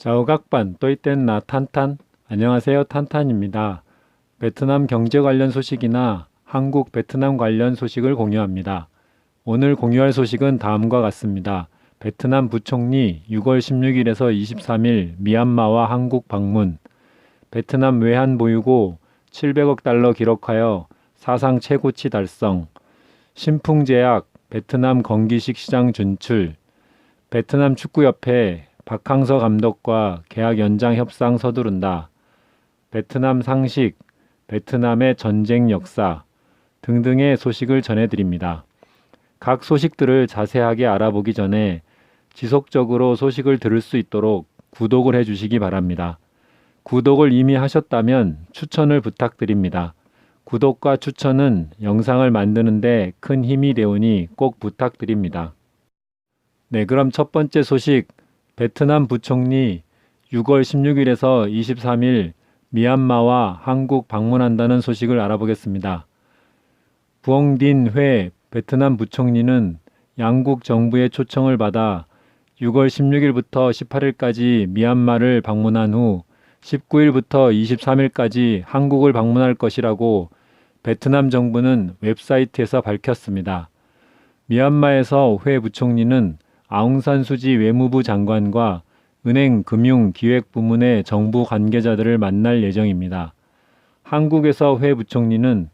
자오각반 또이땐 나 탄탄 안녕하세요 탄탄입니다. 베트남 경제 관련 소식이나 한국 베트남 관련 소식을 공유합니다. 오늘 공유할 소식은 다음과 같습니다. 베트남 부총리 6월 16일에서 23일 미얀마와 한국 방문 베트남 외환 보유고 700억 달러 기록하여 사상 최고치 달성 신풍제약 베트남 건기식 시장 진출 베트남 축구협회 박항서 감독과 계약 연장 협상 서두른다. 베트남 상식, 베트남의 전쟁 역사 등등의 소식을 전해드립니다. 각 소식들을 자세하게 알아보기 전에 지속적으로 소식을 들을 수 있도록 구독을 해주시기 바랍니다. 구독을 이미 하셨다면 추천을 부탁드립니다. 구독과 추천은 영상을 만드는데 큰 힘이 되오니 꼭 부탁드립니다. 네, 그럼 첫 번째 소식 베트남 부총리 6월 16일에서 23일 미얀마와 한국 방문한다는 소식을 알아보겠습니다. 부엉딘 회 베트남 부총리는 양국 정부의 초청을 받아 6월 16일부터 18일까지 미얀마를 방문한 후 19일부터 23일까지 한국을 방문할 것이라고 베트남 정부는 웹사이트에서 밝혔습니다. 미얀마에서 회 부총리는 아웅산 수지 외무부 장관과 은행 금융 기획 부문의 정부 관계자들을 만날 예정입니다. 한국에서 회 부총리는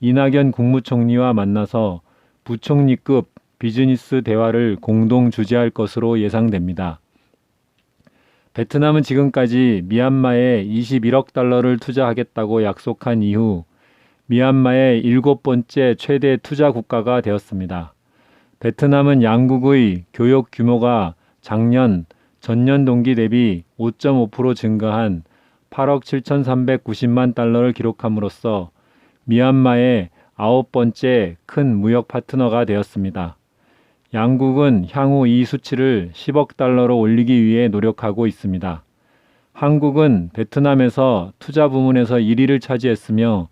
이낙연 국무총리와 만나서 부총리급 비즈니스 대화를 공동 주재할 것으로 예상됩니다. 베트남은 지금까지 미얀마에 21억 달러를 투자하겠다고 약속한 이후 미얀마의 일곱 번째 최대 투자 국가가 되었습니다. 베트남은 양국의 교역 규모가 작년 전년 동기 대비 5.5% 증가한 8억 7,390만 달러를 기록함으로써 미얀마의 아홉 번째 큰 무역 파트너가 되었습니다. 양국은 향후 이 수치를 10억 달러로 올리기 위해 노력하고 있습니다. 한국은 베트남에서 투자 부문에서 1위를 차지했으며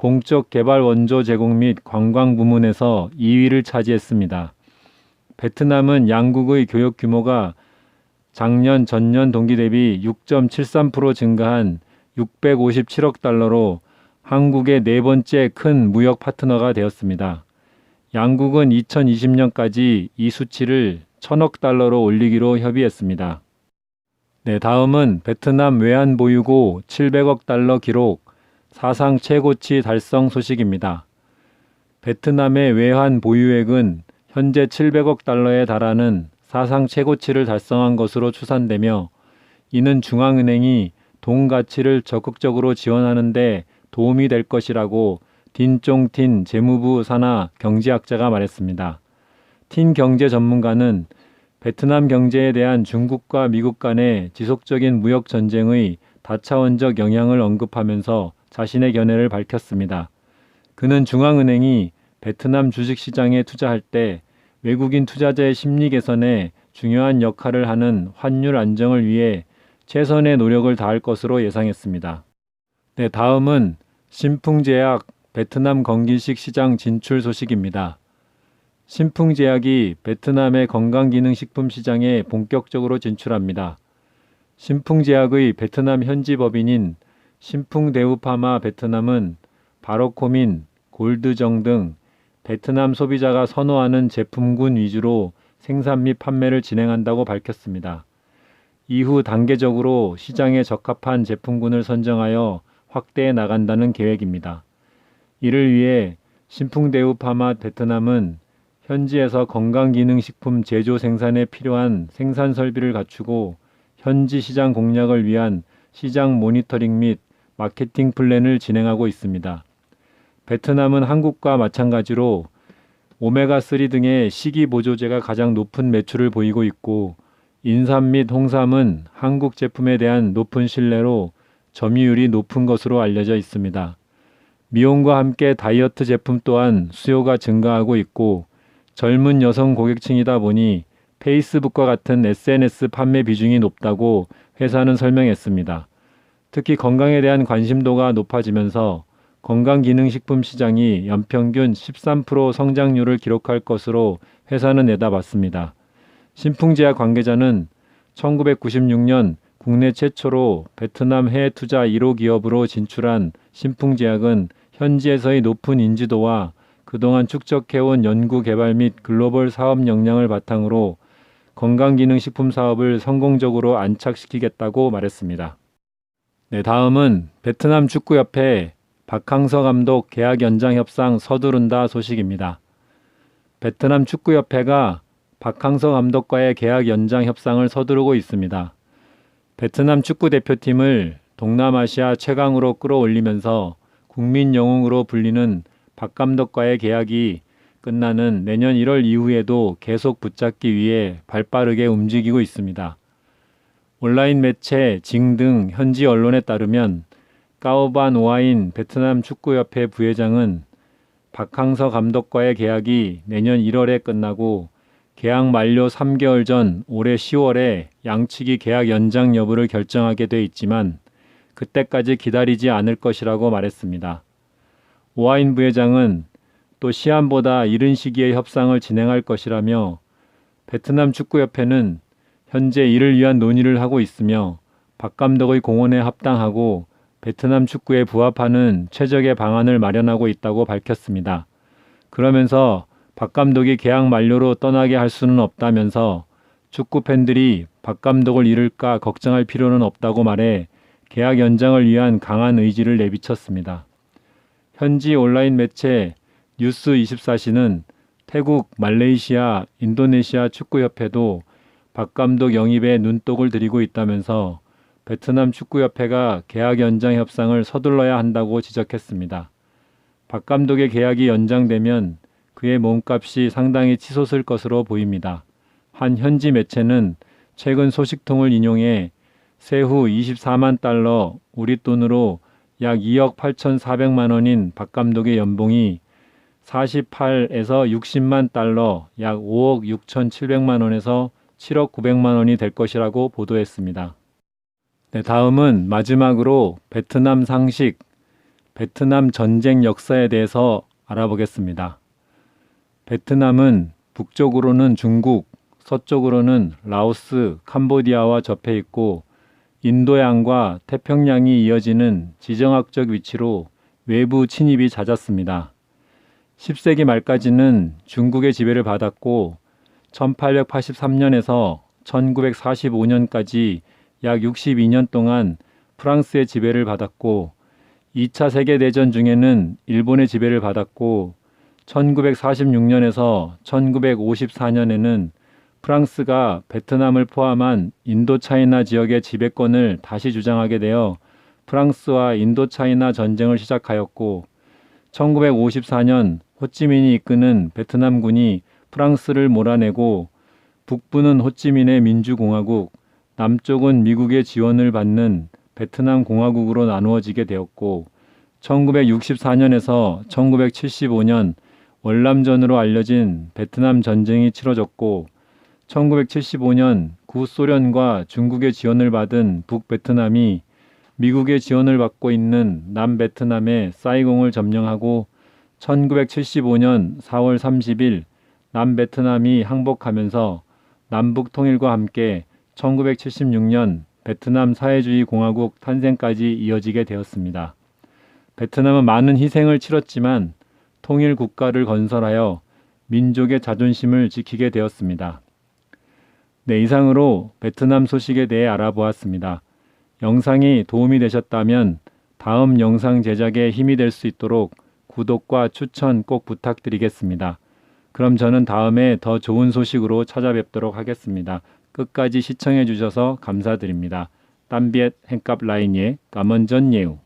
공적 개발 원조 제공 및 관광 부문에서 2위를 차지했습니다. 베트남은 양국의 교역 규모가 작년 전년 동기 대비 6.73% 증가한 657억 달러로 한국의 네 번째 큰 무역 파트너가 되었습니다. 양국은 2020년까지 이 수치를 천억 달러로 올리기로 협의했습니다. 네, 다음은 베트남 외환 보유고 700억 달러 기록 사상 최고치 달성 소식입니다. 베트남의 외환 보유액은 현재 700억 달러에 달하는 사상 최고치를 달성한 것으로 추산되며 이는 중앙은행이 돈 가치를 적극적으로 지원하는 데 도움이 될 것이라고 딘쫑틴 재무부 산하 경제학자가 말했습니다. 틴 경제 전문가는 베트남 경제에 대한 중국과 미국 간의 지속적인 무역 전쟁의 다차원적 영향을 언급하면서 자신의 견해를 밝혔습니다. 그는 중앙은행이 베트남 주식시장에 투자할 때 외국인 투자자의 심리 개선에 중요한 역할을 하는 환율 안정을 위해 최선의 노력을 다할 것으로 예상했습니다. 네, 다음은 신풍제약 베트남 건기식 시장 진출 소식입니다. 신풍제약이 베트남의 건강기능식품 시장에 본격적으로 진출합니다. 신풍제약의 베트남 현지 법인인 신풍대우파마 베트남은 바로코민, 골드정 등 베트남 소비자가 선호하는 제품군 위주로 생산 및 판매를 진행한다고 밝혔습니다. 이후 단계적으로 시장에 적합한 제품군을 선정하여 확대해 나간다는 계획입니다. 이를 위해 신풍대우 파마 베트남은 현지에서 건강기능식품 제조 생산에 필요한 생산 설비를 갖추고 현지 시장 공략을 위한 시장 모니터링 및 마케팅 플랜을 진행하고 있습니다. 베트남은 한국과 마찬가지로 오메가3 등의 식이보조제가 가장 높은 매출을 보이고 있고 인삼 및 홍삼은 한국 제품에 대한 높은 신뢰로 점유율이 높은 것으로 알려져 있습니다. 미용과 함께 다이어트 제품 또한 수요가 증가하고 있고 젊은 여성 고객층이다 보니 페이스북과 같은 SNS 판매 비중이 높다고 회사는 설명했습니다. 특히 건강에 대한 관심도가 높아지면서 건강기능식품 시장이 연평균 13% 성장률을 기록할 것으로 회사는 내다봤습니다. 신풍제약 관계자는 1996년 국내 최초로 베트남 해외 투자 1호 기업으로 진출한 신풍제약은 현지에서의 높은 인지도와 그동안 축적해온 연구 개발 및 글로벌 사업 역량을 바탕으로 건강기능식품 사업을 성공적으로 안착시키겠다고 말했습니다. 네, 다음은 베트남 축구협회 박항서 감독 계약 연장 협상 서두른다 소식입니다. 베트남 축구협회가 박항서 감독과의 계약 연장 협상을 서두르고 있습니다. 베트남 축구 대표팀을 동남아시아 최강으로 끌어올리면서 국민 영웅으로 불리는 박 감독과의 계약이 끝나는 내년 1월 이후에도 계속 붙잡기 위해 발빠르게 움직이고 있습니다. 온라인 매체 징 등 현지 언론에 따르면 까오반 오아인 베트남 축구협회 부회장은 박항서 감독과의 계약이 내년 1월에 끝나고 계약 만료 3개월 전 올해 10월에 양측이 계약 연장 여부를 결정하게 돼 있지만 그때까지 기다리지 않을 것이라고 말했습니다. 오아인 부회장은 또 시한보다 이른 시기에 협상을 진행할 것이라며 베트남 축구협회는 현재 이를 위한 논의를 하고 있으며 박 감독의 공헌에 합당하고 베트남 축구에 부합하는 최적의 방안을 마련하고 있다고 밝혔습니다. 그러면서 박 감독이 계약 만료로 떠나게 할 수는 없다면서 축구 팬들이 박 감독을 잃을까 걱정할 필요는 없다고 말해 계약 연장을 위한 강한 의지를 내비쳤습니다. 현지 온라인 매체 뉴스 24시는 태국, 말레이시아, 인도네시아 축구협회도 박 감독 영입에 눈독을 들이고 있다면서 베트남 축구협회가 계약 연장 협상을 서둘러야 한다고 지적했습니다. 박 감독의 계약이 연장되면 그의 몸값이 상당히 치솟을 것으로 보입니다. 한 현지 매체는 최근 소식통을 인용해 세후 24만 달러, 우리 돈으로 약 2억 8,400만 원인 박 감독의 연봉이 48에서 60만 달러, 약 5억 6,700만 원에서 7억 900만 원이 될 것이라고 보도했습니다. 네, 다음은 마지막으로 베트남 상식, 베트남 전쟁 역사에 대해서 알아보겠습니다. 베트남은 북쪽으로는 중국, 서쪽으로는 라오스, 캄보디아와 접해 있고 인도양과 태평양이 이어지는 지정학적 위치로 외부 침입이 잦았습니다. 10세기 말까지는 중국의 지배를 받았고 1883년에서 1945년까지 약 62년 동안 프랑스의 지배를 받았고 2차 세계대전 중에는 일본의 지배를 받았고 1946년에서 1954년에는 프랑스가 베트남을 포함한 인도차이나 지역의 지배권을 다시 주장하게 되어 프랑스와 인도차이나 전쟁을 시작하였고 1954년 호찌민이 이끄는 베트남군이 프랑스를 몰아내고 북부는 호찌민의 민주공화국, 남쪽은 미국의 지원을 받는 베트남 공화국으로 나누어지게 되었고 1964년에서 1975년 월남전으로 알려진 베트남 전쟁이 치러졌고 1975년 구소련과 중국의 지원을 받은 북베트남이 미국의 지원을 받고 있는 남베트남의 사이공을 점령하고 1975년 4월 30일 남베트남이 항복하면서 남북 통일과 함께 1976년 베트남 사회주의 공화국 탄생까지 이어지게 되었습니다. 베트남은 많은 희생을 치렀지만 통일 국가를 건설하여 민족의 자존심을 지키게 되었습니다. 네, 이상으로 베트남 소식에 대해 알아보았습니다. 영상이 도움이 되셨다면 다음 영상 제작에 힘이 될 수 있도록 구독과 추천 꼭 부탁드리겠습니다. 그럼 저는 다음에 더 좋은 소식으로 찾아뵙도록 하겠습니다. 끝까지 시청해 주셔서 감사드립니다. 땀비엣 행값 라인예 까먼전 예우